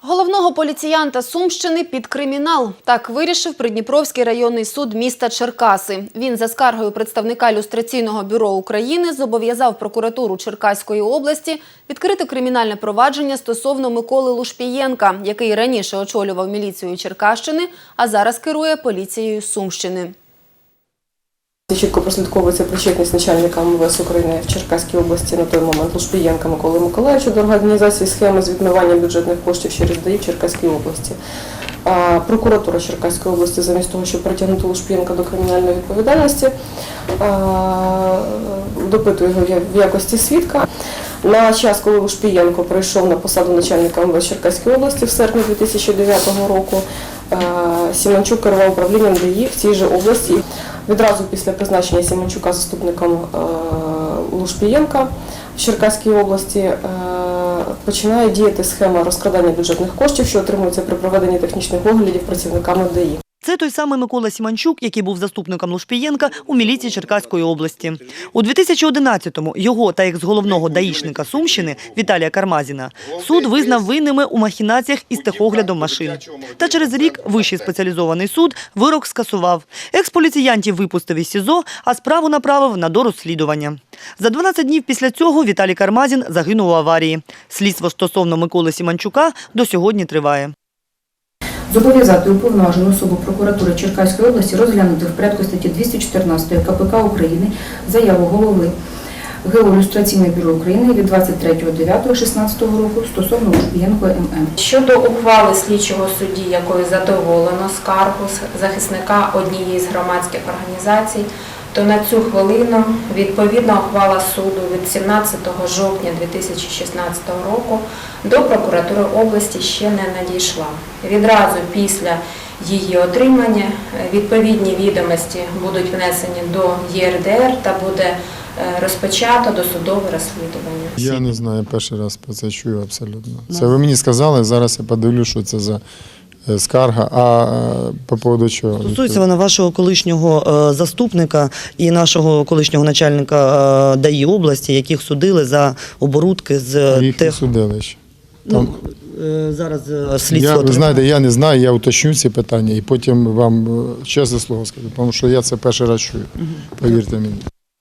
Головного поліціянта Сумщини під кримінал. Так вирішив Придніпровський районний суд міста Черкаси. Він за скаргою представника люстраційного бюро України зобов'язав прокуратуру Черкаської області відкрити кримінальне провадження стосовно Миколи Лушпієнка, який раніше очолював міліцію Черкащини, а зараз керує поліцією Сумщини. Чітко прослідковується причетність начальника МВС України в Черкаській області на той момент Лушпієнка Миколи Миколаївича до організації схеми з відмивання бюджетних коштів через ДАІ в Черкаській області. Прокуратура Черкаської області, замість того, щоб притягнути Лушпієнка до кримінальної відповідальності, допитує його в якості свідка. На час, коли Лушпієнко прийшов на посаду начальника МВС Черкаської області в серпні 2009 року, Сімончук керував управлінням ДАІ в цій же області. Відразу після призначення Сімончука заступником е, Лушпієнка в Черкаській області е, починає діяти схема розкрадання бюджетних коштів, що отримується при проведенні технічних оглядів працівниками ДАІ. Це той самий Микола Сіманчук, який був заступником Лушпієнка у міліції Черкаської області. У 2011-му його та екс-головного даїшника Сумщини Віталія Кармазіна суд визнав винними у махінаціях із техоглядом машин. Та через рік Вищий спеціалізований суд вирок скасував. Екс-поліціянтів випустив із СІЗО, а справу направив на дорозслідування. За 12 днів після цього Віталій Кармазін загинув у аварії. Слідство стосовно Миколи Сіманчука до сьогодні триває. Зобов'язати уповноважену особу прокуратури Черкаської області розглянути в порядку статті 214 КПК України заяву голови Геолюстраційного бюро України від 23.09.16 року стосовно Лушпієнко ММ. Щодо ухвали слідчого судді, якою задоволено скаргу захисника однієї з громадських організацій, то на цю хвилину відповідна ухвала суду від 17 жовтня 2016 року до прокуратури області ще не надійшла. Відразу після її отримання відповідні відомості будуть внесені до ЄРДР та буде е, розпочато досудове розслідування. Я не знаю, перший раз про це чую абсолютно. Це ви мені сказали, зараз я подивлюсь, що це за скарга. А е, по поводу чого? Стосується вона вашого колишнього е, заступника і нашого колишнього начальника е, ДАІ області, яких судили за оборудки з їх тех... судили ще. Ну, е, зараз е, слідство. Я, ви знаєте, я не знаю, я уточню ці питання і потім вам е, чесне слово скажу, тому що я це перший раз чую. Повірте мені.